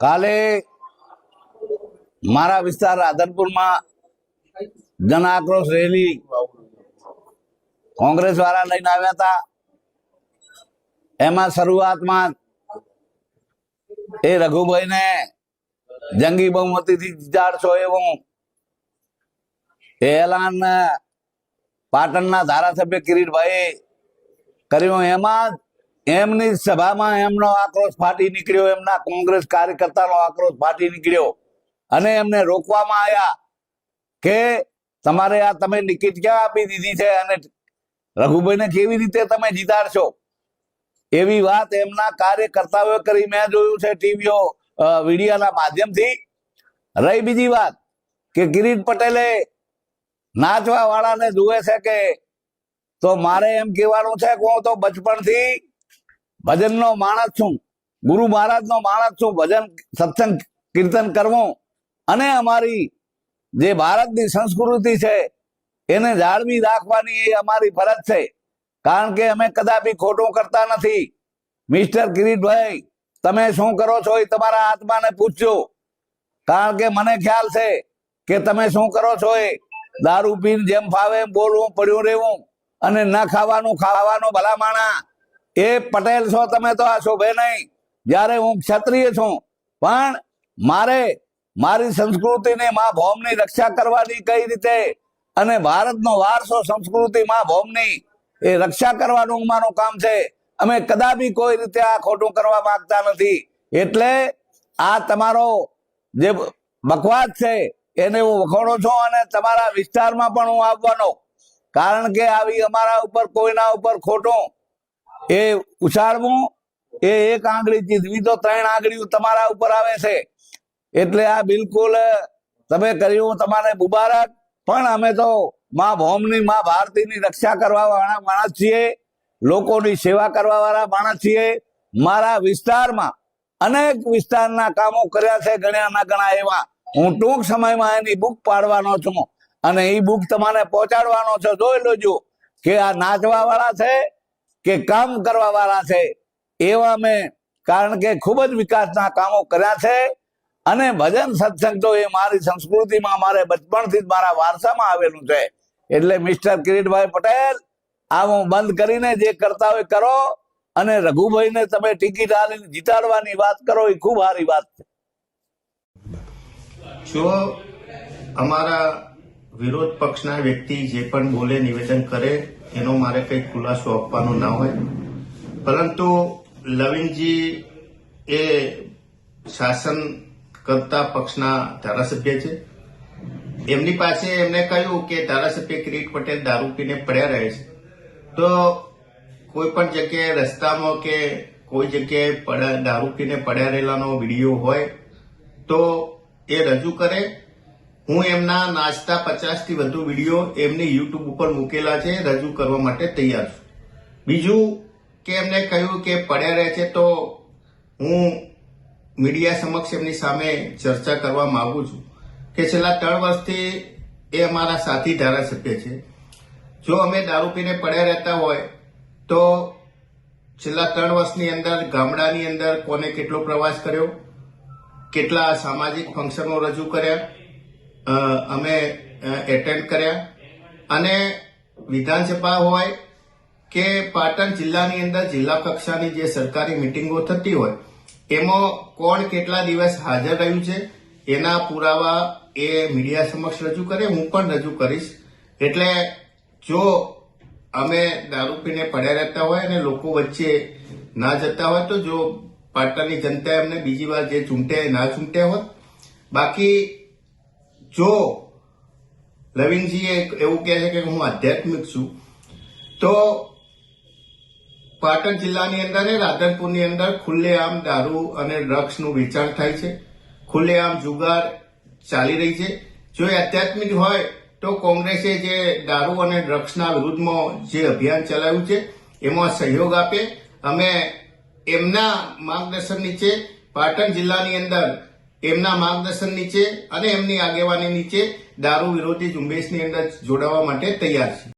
કાલે મારા વિસ્તાર રાધનપુરમાં જન આક્રોશ રેલી કોંગ્રેસ વાળા લઈને આવ્યા હતા. એમાં શરૂઆતમાં એ રઘુભાઈને જંગી બહુમતીથી જીતાડશો એવું એલાન પાટણના ધારાસભ્ય કિરીટભાઈ કર્યું. એમાં એમની સભામાં એમનો આક્રોશ ફાટી નીકળ્યો, એમના કોંગ્રેસ કાર્યકર્તાનો આક્રોશ ફાટી નીકળ્યો. અને એમને રોકવામાં આવ્યા કે તમારે આ તમે ટિકિટ ક્યાં આપી દીધી છે અને રઘુભાઈને કેવી રીતે તમે જીતાડશો? એવી વાત એમના કાર્યકર્તાઓએ કરી. મેં જોયું છે ટીવીઓ વિડીયોના માધ્યમથી. રહી બીજી વાત કે કિરીટ પટેલે નાચવા વાળાને જુએ છે કે, તો મારે એમ કહેવાનું છે કે હું તો બચપણથી ભજનનો માણસ છું. ગુરુ મહારાજનો માણસ છું. ભજન, સત્સંગ, કીર્તન કરવું. અને અમારી જે ભારતની સંસ્કૃતિ છે, એને જાળવી રાખવાની એ અમારી ફરજ છે. કારણ કે અમે કદાપી ખોટું કરતા નથી. મિસ્ટર કિરીટભાઈ તમે શું કરો છો એ તમારા આત્માને પૂછજો. કારણ કે મને ખ્યાલ છે કે તમે શું કરો છો એ? દારૂ પીને જેમ ફાવે એમ બોલવું, પડ્યું રહેવું. અને ન ખાવાનું ખાવાનું ભલા માણા એ પટેલ છો તમે તો આ શોભે નહીં. જ્યારે હું ક્ષત્રિય છું, પણ મારે મારી સંસ્કૃતિને મા ભૌમની રક્ષા કરવાની કઈ રીતે? અને ભારતનો વારસો સંસ્કૃતિ મા ભૌમની એ રક્ષા કરવાનું મારું કામ છે. અમે કદાપી કોઈ રીતે આ ખોટું કરવા માંગતા નથી. એટલે આ તમારો જે બકવાસ છે, એને હું વખોડો છું અને તમારા વિસ્તારમાં પણ હું આવવાનો. કારણ કે આવી અમારા ઉપર કોઈના ઉપર ખોટું એ ઉછાળવું, એ એક આંગળી જીતવી તો ત્રણ આંગળીઓ તમારા ઉપર આવે છે. એટલે આ બિલકુલ, તમે કર્યું તમારે મુબારક. પણ અમે તો મા ભૌમની, મા ભારતીની રક્ષા કરવા વાળા માણસ છીએ. લોકોની સેવા કરવા વાળા માણસ છીએ. મારા વિસ્તારમાં અનેક વિસ્તારના કામો કર્યા છે ગણ્યા ના ગણા એવા. હું ટૂંક સમયમાં એની બુક પાડવાનો છું. અને એ બુક તમારે પહોંચાડવાનો છે. જોઈ લેજો કે આ નાચવા વાળા છે કે કામ કરવા વાળા છે, એવા મેં કારણ કે ખૂબ જ વિકાસના કામો કર્યા છે અને ભજન સત્સંગ તો એ મારી સંસ્કૃતિમાં મારે બચપણથી જ મારા વારસામાં આવેલું છે. એટલે મિસ્ટર કિરીટભાઈ પટેલ, આ હું બંધ કરીને જે કરતા હોય કરો અને રઘુભાઈને તમે ટિકિટ આલીને જીતાડવાની વાત કરો, એ ખૂબ સારી વાત છે. જો અમારા વિરોધ પક્ષના વ્યક્તિ જે પણ બોલે, નિવેદન કરે એનો મારે કંઈ ખુલાસો આપવાનો ના હોય. પરંતુ લવિંગજી એ શાસન કરતા પક્ષના ધારાસભ્ય છે. એમની પાસે એમને કહ્યું કે ધારાસભ્ય કિરીટ પટેલ દારૂ પીને પડ્યા રહે છે. તો કોઈ પણ જગ્યાએ રસ્તામાં કે કોઈ જગ્યાએ દારૂ પીને પડ્યા રહેલાનો વીડિયો હોય તો એ રજૂ કરે હું એમના નાચતા પચાસથી વધુ વીડિયો એમની યુટ્યુબ ઉપર મૂકેલા છે, રજૂ કરવા માટે તૈયાર છું. બીજું કે એમને કહ્યું કે પડ્યા રહે છે તો હું મીડિયા સમક્ષ એમની સામે ચર્ચા કરવા માંગુ છું કે છેલ્લા ત્રણ વર્ષથી એ અમારા સાથી ધારાસભ્ય છે. જો અમે દારૂ પીને પડ્યા રહેતા હોય તો છેલ્લા ત્રણ વર્ષની અંદર ગામડાની અંદર કોને કેટલો પ્રવાસ કર્યો? કેટલા સામાજિક ફંક્શનો રજૂ કર્યા? અમે એટેન્ડ કર્યા. અને વિધાનસભા હોય કે પાટણ જિલ્લાની અંદર જિલ્લા કક્ષાની જે સરકારી મિટિંગો થતી હોય, એમાં કોણ કેટલા દિવસ હાજર રહ્યું છે, એના પુરાવા એ મીડિયા સમક્ષ રજૂ કરે હું પણ રજૂ કરીશ. એટલે જો અમે દારૂ પીને પડ્યા રહેતા હોય અને લોકો વચ્ચે ના જતા હોય, તો જો પાટણની જનતા એમને બીજી વાર જે ચૂંટે ના ચૂંટ્યા હોત. બાકી જો લવિંગજી એવું કહે છે કે હું આધ્યાત્મિક છું, તો પાટણ જિલ્લાની અંદર રાધનપુરની અંદર ખુલ્લેઆમ દારૂ અને ડ્રગ્સનું વેચાણ થાય છે. ખુલ્લેઆમ જુગાર ચાલી રહી છે. જો એ આધ્યાત્મિક હોય, તો કોંગ્રેસે જે દારૂ અને ડ્રગ્સના વિરુદ્ધમાં જે અભિયાન ચલાવ્યું છે, એમાં સહયોગ આપે. અમે એમના માર્ગદર્શન નીચે પાટણ જિલ્લાની અંદર એમના માર્ગદર્શન નીચે અને એમની આગેવાની નીચે દારૂ વિરોધી ઝુંબેશની અંદર જોડાવા માટે તૈયાર છે.